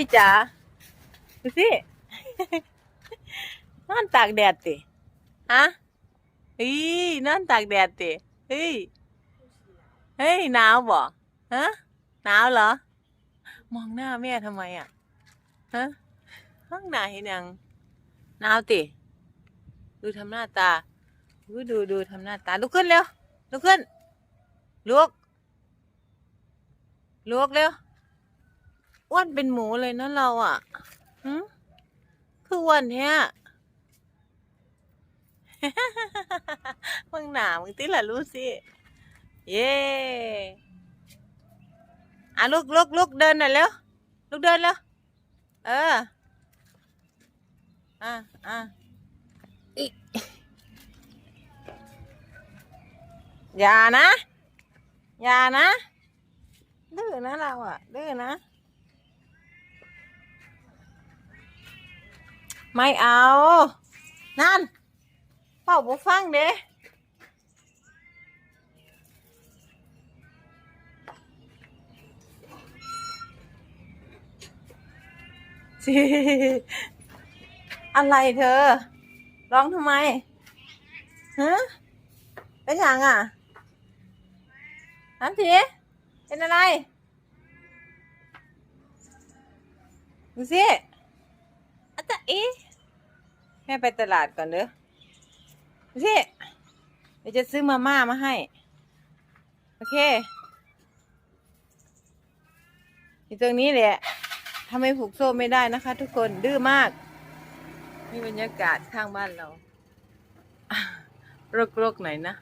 พี่จ๋าดูสินอนตากแดดติฮะเฮ้ยนอนตากแดดติเฮ้ยเฮ้ยหนาวบ่ฮะหนาวเหรอ มองหน้าแม่ทำไมอะฮะข้างหนเห็นยังหนาวติ ดูทำหน้าตา ดูดูดูทำหน้าตาลุกขึ้นเร็วลุกขึ้นลุกลุกเร็ว อ้วนเป็นหมูเลยนะเราอะหืมคืออ้วนแท้มึงหนามึงติละรู้สิ เย่อะลุกลุกลุกเดินหน่อยเร็วลุกเดินเร็วเออ อะอะอีกอย่านะ อย่านะดื้อนะเราอะดื้อนะ ไม่เอา นั่นเป่าบุฟังเด้อะไรเธอ ร้องทำไมฮะเป็นยังอะน้ำทีเป็นอะไร ดูสิ อาจารย์อีแม่ไปตลาดก่อนเด้อดูสิเดี๋ยวจะซื้อมาม่ามาให้ โอเคอยู่ตรงนี้แหละทำให้ผูกโซ่ไม่ได้นะคะ ทุกคนดื้อมากนี่บรรยากาศข้างบ้านเรา รกๆหน่อยนะ